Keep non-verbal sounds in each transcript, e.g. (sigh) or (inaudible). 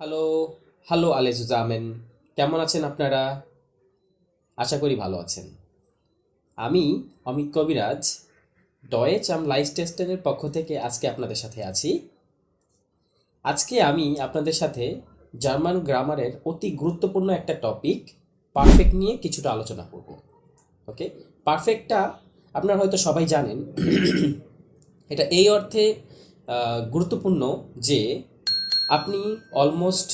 Hello hello আলেজুজামেন কেমন আছেন আপনারা? আশা করি ভালো আছেন। আমি অমিত কবিরাজ ডয়েচ আম লাইফ টেস্টের পক্ষ থেকে আজকে আপনাদের সাথে আছি। আজকে আমি আপনাদের সাথে জার্মান গ্রামারের অতি গুরুত্বপূর্ণ একটা টপিক পারফেক্ট নিয়ে কিছুটা আলোচনা করব। ওকে? পারফেক্টটা আপনারা হয়তো সবাই জানেন। এটা এই অর্থে গুরুত্বপূর্ণ যে আপনি অলমোস্ট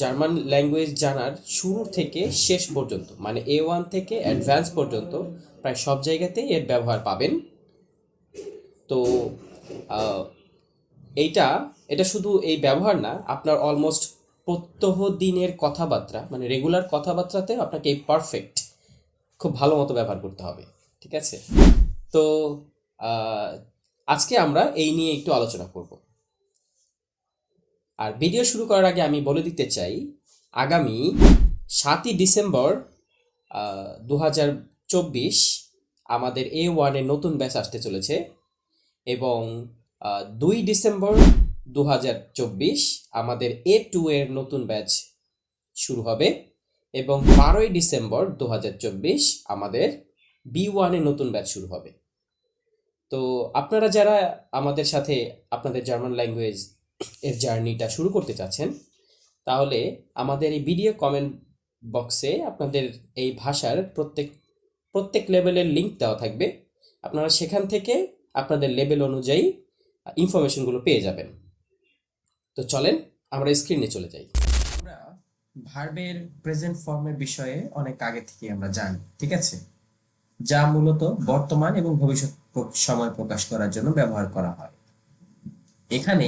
জার্মান ল্যাঙ্গুয়েজ জানার শুরু থেকে শেষ পর্যন্ত মানে এ ওয়ান থেকে অ্যাডভান্স পর্যন্ত প্রায় সব জায়গাতেই এর ব্যবহার পাবেন। তো এইটা, এটা শুধু এই ব্যবহার না, আপনার অলমোস্ট প্রত্যহ দিনের কথাবার্তা মানে রেগুলার কথাবার্তাতে আপনাকে এই পারফেক্ট খুব ভালো মতো ব্যবহার করতে হবে, ঠিক আছে? তো আজকে আমরা এই নিয়ে একটু আলোচনা করব। আর ভিডিও শুরু করার আগে আমি বলে দিতে চাই, আগামী সাতই ডিসেম্বর দু হাজার চব্বিশ আমাদের এ ওয়ানের নতুন ব্যাচ আসতে চলেছে এবং দুই ডিসেম্বর দু হাজার চব্বিশ আমাদের এ টু এর নতুন ব্যাচ শুরু হবে এবং বারোই ডিসেম্বর দু হাজার চব্বিশ আমাদের বি ওয়ানের নতুন ব্যাচ শুরু হবে। তো আপনারা যারা আমাদের সাথে, আপনাদের জার্মান ল্যাঙ্গুয়েজ এর জার্নিটা শুরু করতে চাচ্ছেন, তাহলে আমাদের এই ভিডিও কমেন্ট বক্সে আপনাদের এই ভাষার প্রত্যেক প্রত্যেক লেভেলের লিঙ্ক দেওয়া থাকবে। আপনারা সেখান থেকে আপনাদের লেভেল অনুযায়ী ইনফরমেশনগুলো পেয়ে যাবেন। তো চলেন, আমরা স্ক্রিনে চলে যাই। আমরা ভার্বের প্রেজেন্ট ফর্মের বিষয়ে অনেক আগে থেকে আমরা জানি, ঠিক আছে? যা মূলত বর্তমান এবং ভবিষ্যৎ সময় প্রকাশ করার জন্য ব্যবহার করা হয়। এখানে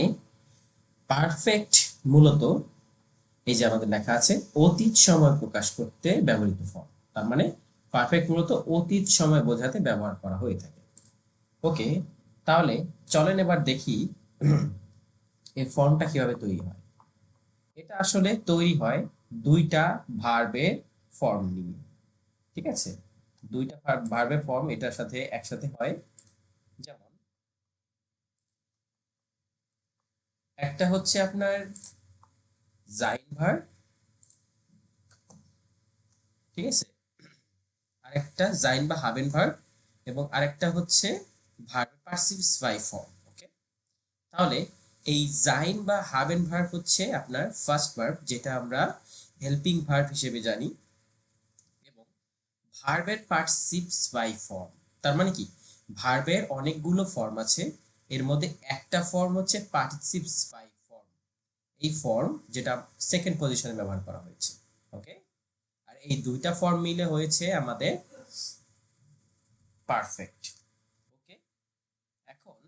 পারফেক্ট মূলত এই যে আমাদের লেখা আছে, অতীত সময় প্রকাশ করতে ব্যবহৃত ফর্ম তার মানে পারফেক্ট মূলত অতীত সময় বোঝাতে ব্যবহার করা হয়ে থাকে। ওকে তাহলে চলেন এবার দেখি (clears throat) এই ফর্মটা কীভাবে তৈরি হয়। এটা আসলে তৈরি হয় দুইটা ভার্বের ফর্ম নিয়ে। ঠিক আছে? দুইটা ভার্বের ফর্ম এটার সাথে একসাথে হয় যেমন একটা হচ্ছে আপনার জাইন ভার্ব ঠিক আছে? আরেকটা জাইন বা হাবেন ভার্ব এবং আরেকটা হচ্ছে পার্সিভ বাই ফর্ম ওকে তাহলে এই জাইন বা হাবেন ভার্ব হচ্ছে আপনার ফার্স্ট ভার্ব যেটা আমরা হেল্পিং ভার্ব হিসেবে জানি, এবং ভার্বের পার্টিসিপস বাই ফর্ম। তার মানে কি? ভার্বের অনেকগুলো ফর্ম আছে এর মধ্যে একটা ফর্ম হচ্ছে পার্টিসিপস বাই ফর্ম এই ফর্ম যেটা সেকেন্ড পজিশনে ব্যবহার করা হয়েছে ওকে আর এই দুইটা ফর্ম মিলে হয়েছে আমাদের পারফেক্ট ওকে এখন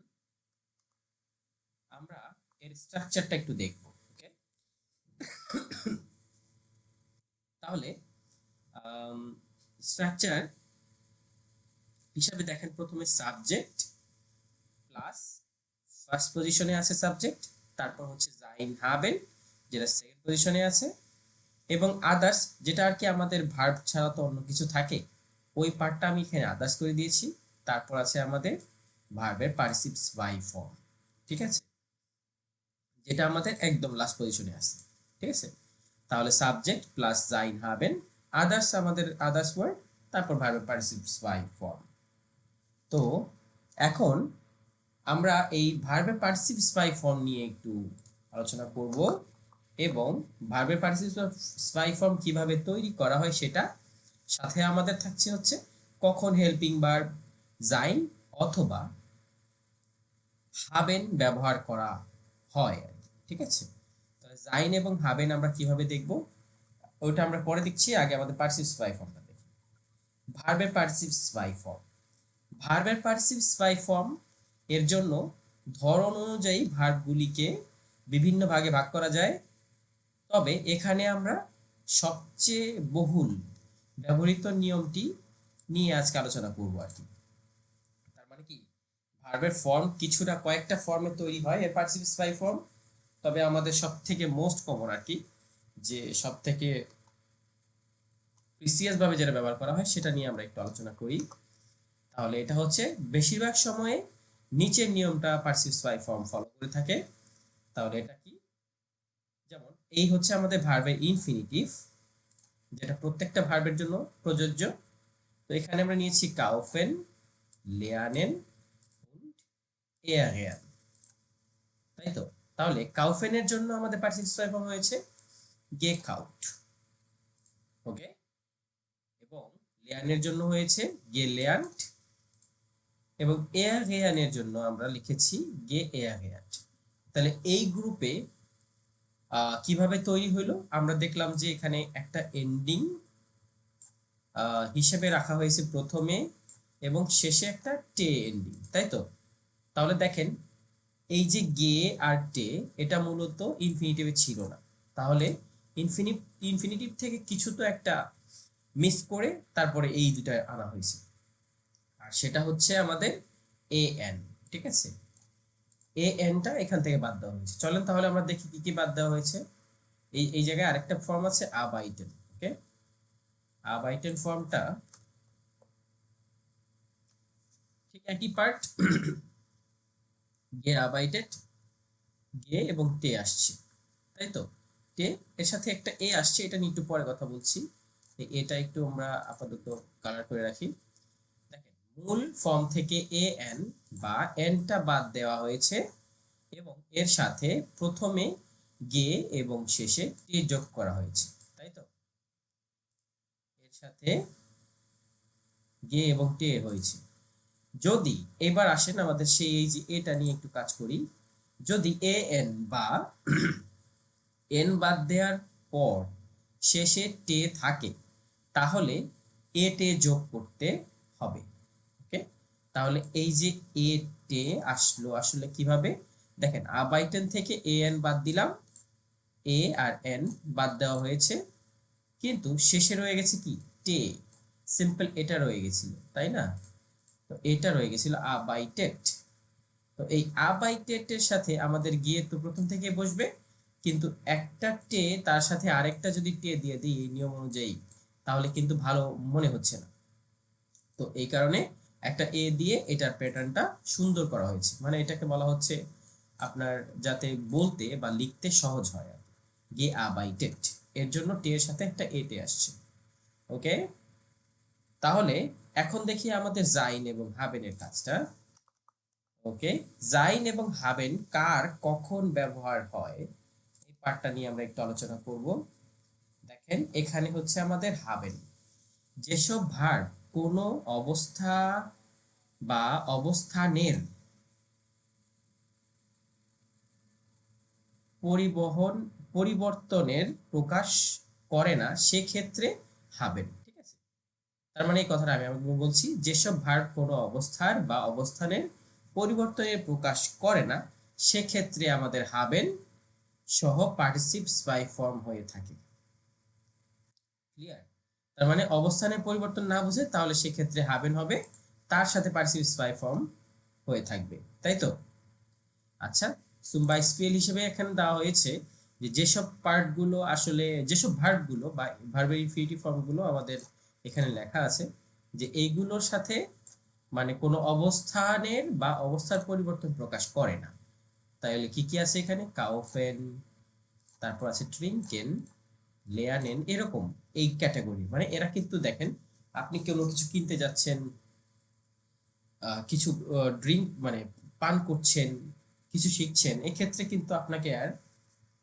আমরা এর স্ট্রাকচারটা একটু দেখব ওকে তাহলে স্ট্রাকচার হিসাবে দেখেন প্রথমে সাবজেক্ট প্লাস ফার্স্ট পজিশনে আছে সাবজেক্ট তারপর হচ্ছে জাইন হাবেন, যেটা সেকেন্ড পজিশনে আছে, এবং আদার্স যেটা আর কি আমাদের ভার্ব ছাড়া তো অন্য কিছু থাকে, ওই পার্টটা আমি এখানে আদার্স করে দিয়েছি, তারপর আছে আমাদের ভার্বের পার্টিসিপস বাই ফর্ম ঠিক আছে? যেটা আমাদের একদম লাস্ট পজিশনে আছে, ঠিক আছে? তাহলে সাবজেক্ট প্লাস জাইন হাবেন আদার্স আমাদের আদার্স ওয়ার্ড তারপর ভার্বের পার্টিসিপস বাই ফর্ম তো এখন আমরা এই ভার্বের পার্টিসিপস বাই ফর্ম নিয়ে একটু আলোচনা করব এবং ভার্বের পার্টিসিপস বাই ফর্ম কীভাবে তৈরি করা হয় সেটা সাথে আমাদের থাকছে হচ্ছে কখন হেল্পিং ভার্ব জাইন অথবা হাবেন ব্যবহার করা হয় ঠিক আছে? তাহলে জাইন এবং হাবেন আমরা কীভাবে দেখব? ওইটা আমরা পরে দেখছি, আগে আমাদের পার্সিপস বাই ফর্মটা দেখি। ভার্বের পার্সিপস বাই ফর্ম ভার্বের পার্সিপস বাই ফর্ম এর জন্য ধরন অনুযায়ী ভার্বগুলিকে বিভিন্ন ভাগে ভাগ করা যায়। তবে এখানে আমরা সবচেয়ে বহুল ব্যবহৃত নিয়মটি নিয়ে আজকে আলোচনা করব আর কি। তার মানে কি? ভার্বের ফর্ম কিছুটা কয়েকটা ফর্মে তৈরি হয় এর পার্টিসিপেন্টস বাই ফর্ম তবে আমাদের সব থেকে মোস্ট কমন আর কি, যে সব থেকে ভাবে যেটা ব্যবহার করা হয় সেটা নিয়ে আমরা একটু আলোচনা করি। তাহলে এটা হচ্ছে, বেশিরভাগ সময়ে নিচের নিয়মটা পার্টিসিপেন্টস বাই ফর্ম ফলো করে থাকে। তাহলে এটা কি? যেমন, এই হচ্ছে আমাদের ভার্বের ইনফিনিটিভ যেটা প্রত্যেকটা ভার্বের জন্য প্রযোজ্য। তো এখানে আমরা নিয়েছি কাউফেন, লেয়ানেন এয়ারেন তাই তো? তাহলে কাউফেনের জন্য আমাদের পার্টিসিপেট ফর্ম হয়েছে গে কাউট ওকে এবং লেয়ানের জন্য হয়েছে গে লেয়ান্ট এবং এয়ার রেয়ানের জন্য আমরা লিখেছি গে এয়ার রেয়ান্ট তাহলে এই গ্রুপে কীভাবে তৈরি হলো আমরা দেখলাম যে এখানে একটা এন্ডিং হিসেবে রাখা হয়েছে প্রথমে এবং শেষে একটা টে এন্ডিং তাই তো? তাহলে দেখেন, এই যে গে আর টে এটা মূলত ইনফিনিটিভে ছিল না। তাহলে ইনফিনিট ইনফিনিটিভ থেকে কিছু তো একটা মিস করে তারপরে এই দুটা আনা হয়েছে। আর সেটা হচ্ছে আমাদের এ এন ঠিক আছে? এ এনটা এখান থেকে বাদ দেওয়া হয়েছে। চলেন তাহলে আমরা দেখি কি কি বাদ দেওয়া হয়েছে। এই এই জায়গায় আরেকটা ফর্ম আছে আব আইটেম ওকে আব আইটেম ফর্মটা ঠিক একই পার্ট গে আবাইটেড গে এবং টে আসছে, তাই তো? টে এর সাথে একটা এ আসছে, এটা নিয়ে একটু পরে কথা বলছি। এটা একটু আমরা আপাতত কালার করে রাখি। মূল ফর্ম থেকে এ এন বা এনটা বাদ দেওয়া হয়েছে এবং এর সাথে প্রথমে গে এবং শেষে টে যোগ করা হয়েছে, তাই তো? এর সাথে গে এবং টে হয়েছে। যদি এবার আসেন আমাদের সেই এই যে এটা নিয়ে একটু কাজ করি, যদি এ এন বা (clears throat) এন বাদ দেওয়ার পর শেষে টে থাকে, তাহলে এ টে যোগ করতে হবে। তাহলে এই যে এ টে আসলো, আসলে কীভাবে? দেখেন আবাইটেন থেকে এ এন বাদ দিলাম। এ আর এন বাদ দেওয়া হয়েছে। কিন্তু শেষে রয়ে গেছে কি? টে সিম্পল এটা রয়ে গেছিল, তাই না? তো এটা রয়ে গেছিল আবাইটেড তো এই আবাইটেড এর সাথে আমাদের গিয়ে তো প্রথম থেকে বসবে। কিন্তু একটা টে তার সাথে আরেকটা যদি টে দিয়ে দিই এই নিয়ম অনুযায়ী, তাহলে কিন্তু ভালো মনে হচ্ছে না। তো এই কারণে একটা এ দিয়ে এটার প্যাটার্নটা সুন্দর করা হয়েছে। মানে এটাকে বলা হচ্ছে আপনার যাতে বলতে বা লিখতে সহজ হয় আর গে আবাইটেড এর জন্য টে এর সাথে একটা এ টে আসছে। ওকে তাহলে এখন দেখি আমাদের জাইন এবং হাবেনের কাজটা। ওকে জাইন এবং হাবেন কার কখন ব্যবহার হয়? এই পার্টটা নিয়ে আমরা একটু আলোচনা করব। দেখেন, এখানে হচ্ছে আমাদের হাবেন যেসব ভার কোনো অবস্থা বা অবস্থানের পরিবহন, পরিবর্তনের প্রকাশ করে না, সেক্ষেত্রে হাবেন ঠিক আছে? তার মানে এই কথাটা আমি আমাকে বলছি, যেসব ভার্ব কোনো অবস্থার বা অবস্থানের পরিবর্তনের প্রকাশ করে না, সেক্ষেত্রে আমাদের হাবেন সহ পার্টিসিপস বাই ফর্ম হয়ে থাকে। ক্লিয়ার? তার মানে অবস্থানের পরিবর্তন না বুঝে তাহলে সেক্ষেত্রে হাবেন হবে তার সাথে পার্টিসিপস বাই ফর্ম হয়ে থাকবে, তাই তো? আচ্ছা সুম্বাই স্পেল হিসেবে এখানে দেওয়া হয়েছে যে যেসব পার্টগুলো আসলে, যেসব ভার্বগুলো বা ভার্বের ইনফিনিটিভ ফর্মগুলো আমাদের এখানে লেখা আছে, যে এইগুলোর সাথে মানে কোনো অবস্থানের বা অবস্থার পরিবর্তন প্রকাশ করে না। তাহলে কি কি আছে এখানে? কাউফেন, তারপর আছে ট্রিঙ্কেন, লেয়ানেন, এরকম এই ক্যাটাগরি। মানে এরা কিন্তু দেখেন, আপনি কোনো কিছু কিনতে যাচ্ছেন কিছু ড্রিঙ্ক মানে পান করছেন, কিছু শিখছেন, এক্ষেত্রে কিন্তু আপনাকে আর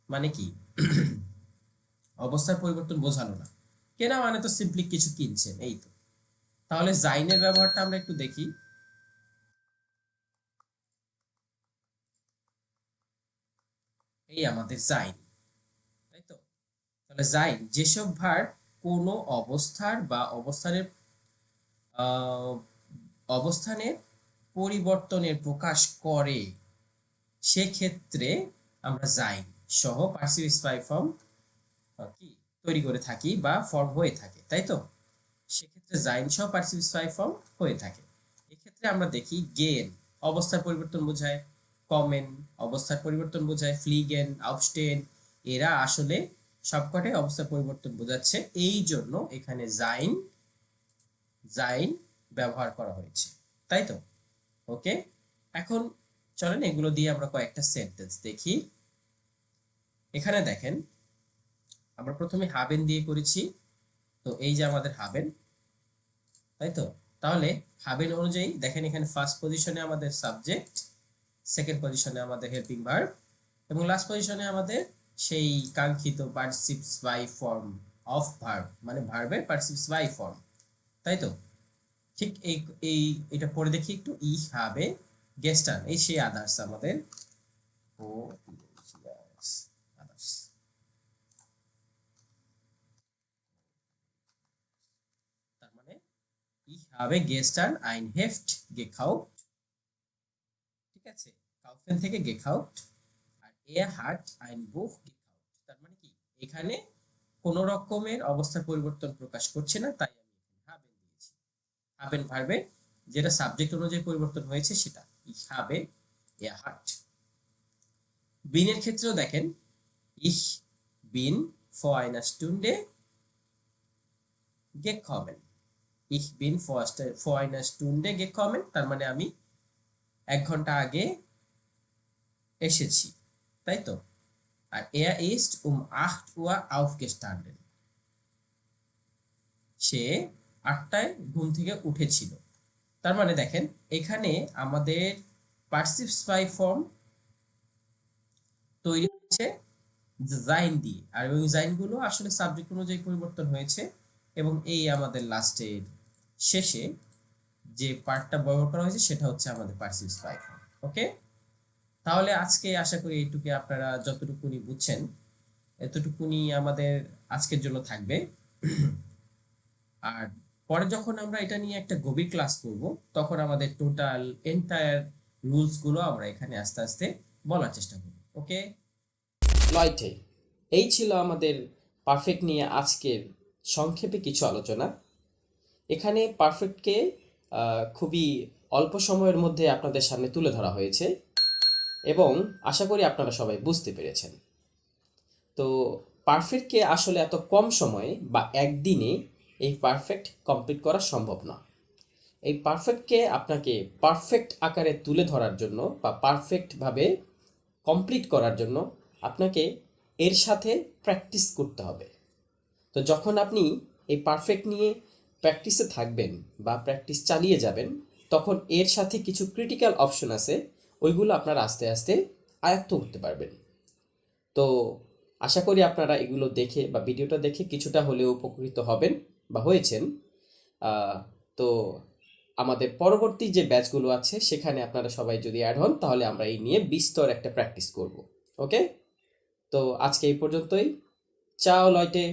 মানে কি, (clears throat) অবস্থার পরিবর্তন বোঝালো না। কেনা মানে তো সিম্পলি কিছু কিনছেন, এই তো। তাহলে জাইনের ব্যবহারটা আমরা একটু দেখি। এই আমাদের জাইন, তাই তো? তাহলে জাইন, যেসব ভার কোনো অবস্থার বা অবস্থানের অবস্থানের পরিবর্তনের প্রকাশ করে, সেক্ষেত্রে আমরা জাইন সহ পার্সিভিস ফর্ম কি তৈরি করে থাকি বা ফর্ম হয়ে থাকে, তাই তো? সেক্ষেত্রে জাইন সহ পার্সিভিস ফর্ম হয়ে থাকে। এক্ষেত্রে আমরা দেখি গেন অবস্থার পরিবর্তন বোঝায় কমেন অবস্থার পরিবর্তন বোঝায় ফ্লিগেন আউটস্টেন এরা আসলে সবকটাই অবস্থার পরিবর্তন বোঝাচ্ছে। এই জন্য এখানে জাইন জাইন ব্যবহার করা হয়েছে। তাই তো? ওকে? এখন চলেন এগুলো দিয়ে আমরা কয়েকটা সেন্টেন্স দেখি। এখানে দেখেন, আমরা প্রথমে হাবেন দিয়ে করেছি। তো এই যে আমাদের হাবেন, তাই তো? তাহলে হাবেন অনুযায়ী দেখেন এখানে ফার্স্ট পজিশনে আমাদের সাবজেক্ট সেকেন্ড পজিশনে আমাদের হেল্পিং ভার্ব এবং লাস্ট পজিশনে আমাদের সেই কাঙ্ক্ষিত participles by form of verb মানে ভার্বের পার্টিসিপস বাই ফর্ম তাই তো? ঠিক এই এই, এটা পড়ে দেখি একটু। ই হবে গেস্টান এই সেই আদার্স আমাদের। ও মানে gestern ein Heft gekauft ঠিক আছে কাউফেন থেকে gekauft আর er hat ein Buch gekauft তার মানে কি? এখানে কোন রকমের অবস্থার পরিবর্তন প্রকাশ করছে না, তাই আমি এখানে haben দিয়েছি হাবেন ভার্বের যেটা সাবজেক্ট অনুযায়ী পরিবর্তন হয়েছে সেটা হাবে হার্ট বিনের ক্ষেত্রেও দেখেন ইহ বিন ফয়নাস্টুন্ডে গে কমেন ইহ বিন ফয়নাস্টুন্ডে গে কমেন তার মানে আমি এক ঘণ্টা আগে এসেছি, তাই তো? আর এ ইস্ট উম আহ ওয়া আউফ গেস্টান্ডেন সে আটটায় ঘুম থেকে উঠেছিল। তার মানে দেখেন, এখানে আমাদের পার্সিভস বাই ফর্ম তৈরি হয়েছে জাইন দিয়ে। আর ওই জাইনগুলো আসলে সাবজেক্ট অনুযায়ী পরিবর্তন হয়েছে এবং এই আমাদের লাস্টের শেষে যে পার্টটা ব্যবহার করা হয়েছে সেটা হচ্ছে আমাদের পার্সিভস বাই ফর্ম, ওকে? তাহলে আজকে আশা করি এইটুকু আপনারা যতটুকুনি বুঝছেন, এতটুকুনি আমাদের আজকের জন্য থাকবে। আর পরে যখন আমরা এটা নিয়ে একটা গভীর ক্লাস করব, তখন আমাদের টোটাল এন্টায়ার রুলসগুলো আমরা এখানে আস্তে আস্তে বলার চেষ্টা করব ওকে লয়টে এই ছিল আমাদের পারফেক্ট নিয়ে আজকের সংক্ষেপে কিছু আলোচনা। এখানে পারফেক্টকে খুবই অল্প সময়ের মধ্যে আপনাদের সামনে তুলে ধরা হয়েছে এবং আশা করি আপনারা সবাই বুঝতে পেরেছেন। তো পারফেক্টকে আসলে এত কম সময়ে বা একদিনে এই পারফেক্ট কমপ্লিট করা সম্ভব না। এই পারফেক্টকে আপনাকে পারফেক্ট আকারে তুলে ধরার জন্য বা পারফেক্টভাবে কমপ্লিট করার জন্য আপনাকে এর সাথে প্র্যাকটিস করতে হবে। তো যখন আপনি এই পারফেক্ট নিয়ে প্র্যাকটিসে থাকবেন বা প্র্যাকটিস চালিয়ে যাবেন, তখন এর সাথে কিছু ক্রিটিক্যাল অপশন আছে, ওইগুলো আপনারা আস্তে আস্তে আয়ত্ত করতে পারবেন। তো আশা করি আপনারা এগুলো দেখে বা ভিডিওটা দেখে কিছুটা হলেও উপকৃত হবেন। বা হয়েছেন তো আমাদের পরবর্তী যে ব্যাচগুলো আছে, সেখানে আপনারা সবাই যদি অ্যাড হন, তাহলে আমরা এই নিয়ে বিস্তর একটা প্র্যাকটিস করব ওকে তো আজকে এই পর্যন্তই। চাও লয়টে।